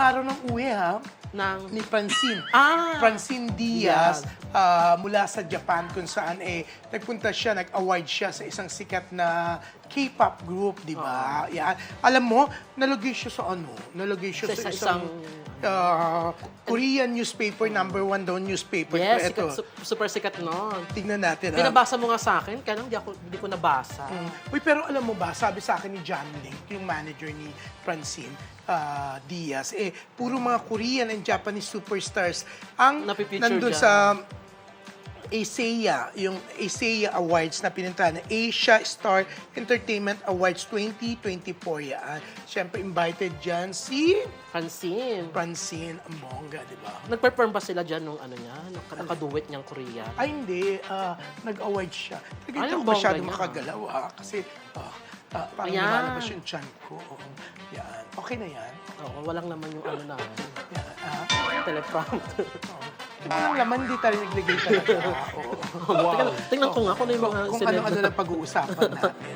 araw ng uwi, ha? Ng... Ni Francine. Ah! Francine Diaz ah, mula sa Japan kung saan eh nagpunta siya, nag-award siya sa isang sikat na K-pop group, di ba? Yan. Alam mo, nalagay siya sa ano? Nalagay siya Sa sa, isang- isang, ah, Korean newspaper, number one daw newspaper. Yes, Ito, sikat, su- super sikat noon. tingnan natin. ah. Pinabasa mo nga sa akin, kaya lang hindi, ako, hindi ko nabasa. Mm. Uy, pero alam mo ba, sabi sa akin ni John Link, yung manager ni Francine ah, Diaz, eh, puro mga Korean and Japanese superstars ang nandun dyan. sa ASEA, yung ASEA Awards na pinuntahan, na Asia Star Entertainment Awards 2024 yan. Siyempre, invited dyan si Francine. Francine Amonga, di ba? Nag-perform ba sila dyan nung ano niya? Nung nakaduet niyang Korea? Ay, hindi. ah, nag-award siya. Hindi Ay, ang bongga masyado niya. makagalaw, ah, kasi ah, ah, parang Ayan. lumalabas yung chan ko. Oo. Yan. Okay na yan. Oo, walang naman yung ano na, Yan. Ah, teleprompter. Walang laman, hindi tayo naglagay talaga. Oo. Teka lang, tingnan ko nga kung ano yung mga kung celeb- ano-ano na pag-uusapan natin. di?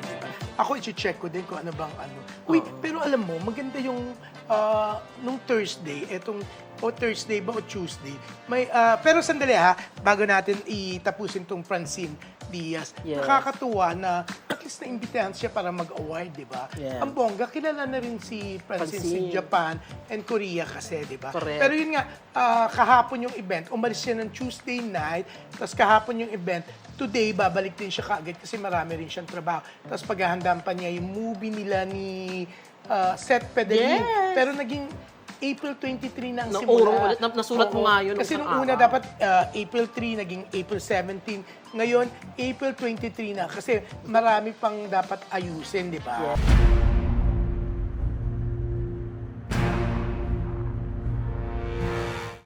Ako, i-check ko din kung ano bang ano. Uy, pero alam mo, maganda yung ah, nung Thursday, etong o Thursday ba o Tuesday, may, ah, pero sandali ha, bago natin itapusin tong Francine Diaz, Yes. nakakatuwa na at least na-imbitahan siya para mag-award, di ba? Yes. Ang bongga, kilala na rin si Francine, Francine. sa Japan and Korea kasi, di ba? Pero yun nga, ah, kahapon yung event, umalis siya ng Tuesday night, tapos kahapon yung event, today, babalik din siya kaagad kasi marami rin siyang trabaho. Tapos paghahandaan pa niya yung movie nila ni ah, Seth Pedelin. Yes. Pero naging April 23 na ang simula. urong ulit. Na- nasulat mo Oo. nga yun Kasi nung una araw. dapat ah, April 3, naging April 17. Ngayon, April 23 na. Kasi marami pang dapat ayusin, di ba? Yes.